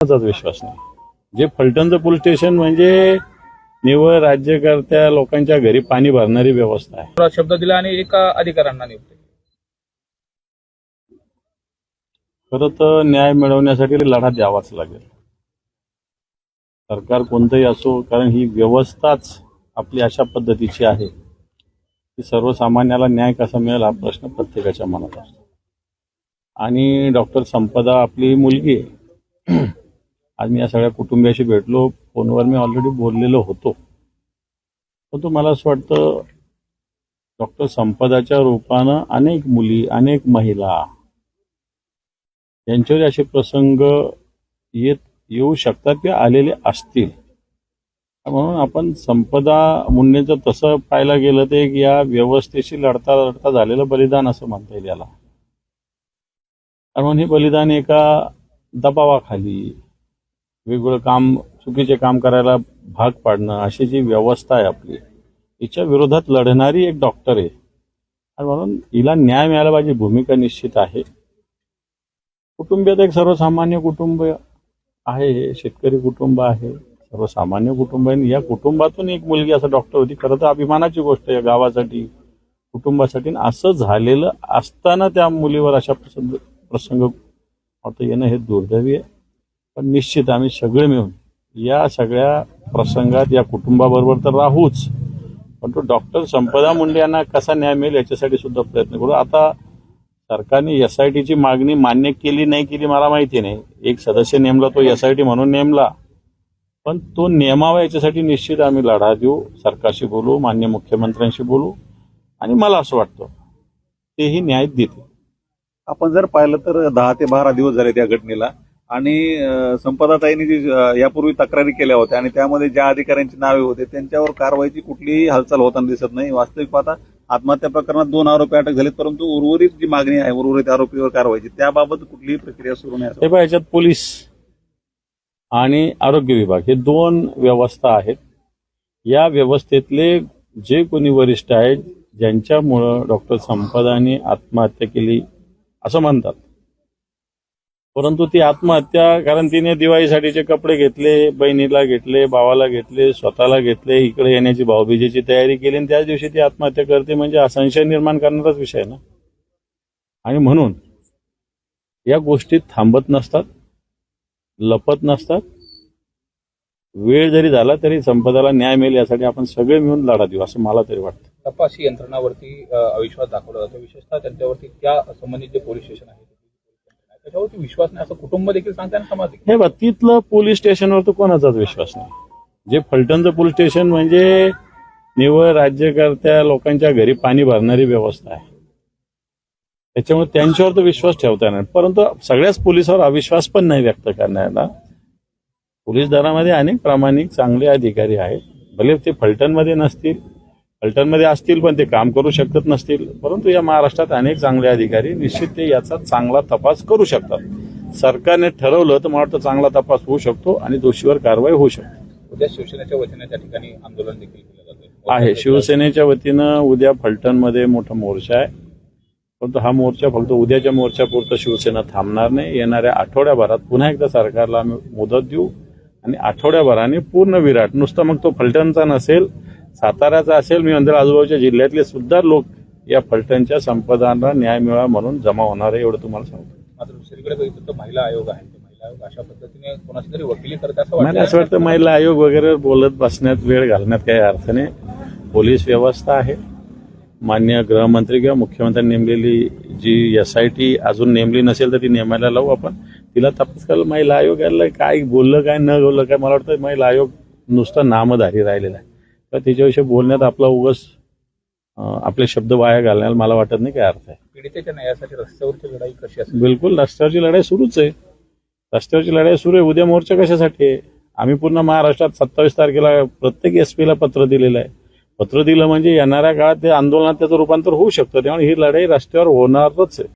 कोणाचाच विश्वास नाही. जे फलटणचं police station म्हणजे निव्वळ राज्यकर्त्या लोकांच्या घरी पाणी भरणारी व्यवस्था आहे. शब्द दिला आणि एका अधिकाऱ्यांना नियुक्त. खरं तर न्याय मिळवण्यासाठी लढा द्यावाच लागेल. सरकार कोणतंही असो कारण ही व्यवस्थाच आपली अशा पद्धतीची आहे की सर्वसामान्याला न्याय कसा मिळेल हा प्रश्न प्रत्येकाच्या मनात असतो. आणि डॉक्टर संपदा आपली मुलगी आहे. आज मी या सगळ्या कुटुंबियाशी भेटलो फोनवर मी ऑलरेडी बोललेलो होतो. परंतु मला असं वाटतं डॉक्टर संपदाच्या रूपानं अनेक मुली अनेक महिला यांच्यावर असे प्रसंग येत येऊ शकतात किंवा आलेले असतील. म्हणून आपण संपदा मुंडेचं तसं पाहायला गेलं तर एक या व्यवस्थेशी लढता लढता झालेलं बलिदान असं म्हणता येईल याला. कारण हे बलिदान एका दबावाखाली वेगवेगळं काम चुकीचे काम करायला भाग पाडणं अशी जी व्यवस्था आहे आपली हिच्या विरोधात लढणारी एक डॉक्टर आहे. आणि म्हणून हिला न्याय मिळायला पाहिजे भूमिका निश्चित आहे. कुटुंबियात एक सर्वसामान्य कुटुंब आहे हे शेतकरी कुटुंब आहे सर्वसामान्य कुटुंब आहे. आणि या कुटुंबातून एक मुलगी असं डॉक्टर होती खरं तर अभिमानाची गोष्ट आहे या गावासाठी कुटुंबासाठी. असं झालेलं असताना त्या मुलीवर अशा प्रसंग प्रसंग येणं हे दुर्दैवी आहे. पण निश्चित आम्ही सगळे मिळून या सगळ्या प्रसंगात या कुटुंबाबरोबर तर राहूच. पण तो डॉक्टर संपदा मुंडे यांना कसा न्याय मिळेल याच्यासाठी सुद्धा प्रयत्न करू. आता सरकारने एस आय टीची मागणी मान्य केली नाही केली मला माहिती नाही. एक सदस्य नेमला तो एस आय टी म्हणून नेमला. पण तो नेमावा याच्यासाठी निश्चित आम्ही लढा देऊ सरकारशी बोलू मान्य मुख्यमंत्र्यांशी बोलू. आणि मला असं वाटतं तेही न्याय देते आपण जर पाहिलं तर दहा ते बारा दिवस झाले त्या घटनेला. आणि संपदाताईंनी जी यापूर्वी तक्रारी केल्या होत्या आणि त्यामध्ये ज्या अधिकाऱ्यांची नावे होते त्यांच्यावर कारवाईची कुठलीही हालचाल होताना दिसत नाही. वास्तविक पाहता आत्महत्या प्रकरणात दोन आरोपी अटक झालेत परंतु उर्वरित जी मागणी आहे उर्वरित आरोपीवर कारवाईची त्याबाबत कुठलीही प्रक्रिया सुरू नाही हे याच्यात पोलीस आणि आरोग्य विभाग हे दोन व्यवस्था आहेत. या व्यवस्थेतले जे कोणी वरिष्ठ आहेत ज्यांच्यामुळं डॉक्टर संपदाने आत्महत्या केली असं म्हणतात. परंतु ती आत्महत्या कारण तिने दिवाळीसाठीचे कपडे घेतले बहिणीला घेतले भावाला घेतले स्वतःला घेतले इकडे येण्याची भाऊबीजेची तयारी केली आणि त्याच दिवशी ती आत्महत्या करते. म्हणजे हा संशय निर्माण करणाराच विषय आहे ना? आणि म्हणून या गोष्टी थांबत नसतात लपत नसतात. वेळ जरी झाला तरी संपदाला न्याय मिळेल यासाठी आपण सगळे मिळून लढा देऊ असं मला तरी वाटतं. तपासी यंत्रणावरती अविश्वास दाखवला जातो. विशेषतः त्यांच्यावरती त्या संबंधित जे पोलीस स्टेशन आहे त्याच्यावरती विश्वास नाही. असं कुटुंब देखील सांगते आणि समाज देखील. हे बघ तिथलं पोलीस स्टेशनवर तर कोणाचाच विश्वास नाही. जे फलटणचं पोलीस स्टेशन म्हणजे निव्वळ राज्यकर्त्या लोकांच्या घरी पाणी भरणारी व्यवस्था आहे. त्याच्यामुळे त्यांच्यावर तर विश्वास ठेवता येणार परंतु सगळ्याच पोलिसावर अविश्वास पण नाही व्यक्त करण्याला पोलीस दलामध्ये अनेक प्रामाणिक चांगले अधिकारी आहेत. भले ते फलटणमध्ये नसतील फलटणमध्ये असतील पण ते काम करू शकत नसतील. परंतु या महाराष्ट्रात अनेक चांगले अधिकारी निश्चित ते याचा चांगला तपास करू शकतात. सरकारने ठरवलं तर मला वाटतं चांगला तपास होऊ शकतो आणि दोषीवर कारवाई होऊ शकते. उद्या शिवसेनेच्या वतीने त्या ठिकाणी आंदोलन देखील केलं जातं आहे. शिवसेनेच्या वतीनं उद्या फलटणमध्ये मोठा मोर्चा आहे. परंतु हा मोर्चा फक्त उद्याच्या मोर्चापुरतं शिवसेना थांबणार नाही. येणाऱ्या आठवड्याभरात पुन्हा एकदा सरकारला आम्ही मुदत देऊ आणि आठवड्याभराने पूर्ण विराट नुसतं मग तो फलटणचा नसेल साताऱ्याचा असेल मी म्हणतो आजूबाजूच्या जिल्ह्यातले सुद्धा लोक या फलटणच्या संपदांना न्याय मिळावा म्हणून जमा होणार आहे एवढं तुम्हाला सांगतो. मात्र दुसरीकडे बघितलं तर महिला आयोग आहे. महिला आयोग अशा पद्धतीने कोणाची तरी वकिली करत असं मला असं वाटतं महिला आयोग वगैरे बोलत बसण्यात वेळ घालण्यात काही अर्थ नाही. पोलीस व्यवस्था आहे. मान्य गृहमंत्री किंवा मुख्यमंत्र्यांनी नेमलेली जी एस आय टी अजून नेमली नसेल तर ती नेमायला लावू आपण. तिला तपास करायला महिला आयोग यायला काय बोललं काय न बोललं काय मला वाटतं महिला आयोग नुसता नामधारी राहिलेला आहे. तर त्याच्याविषयी बोलण्यात आपला उगस आपले शब्द वाया घालण्याला मला वाटत नाही काय अर्थ आहे. पीडितेच्या न्यायासाठी रस्त्यावरची लढाई कशी असेल? बिलकुल रस्त्यावरची लढाई सुरूच आहे. रस्त्यावरची लढाई सुरू आहे उद्या मोर्चा कशासाठी आहे? आम्ही पूर्ण महाराष्ट्रात सत्तावीस तारखेला प्रत्येक एस पीला पत्र दिलेलं आहे. पत्र दिलं म्हणजे येणाऱ्या काळात ते आंदोलनात त्याचं रूपांतर होऊ शकतं त्यामुळे ही लढाई रस्त्यावर होणारच आहे.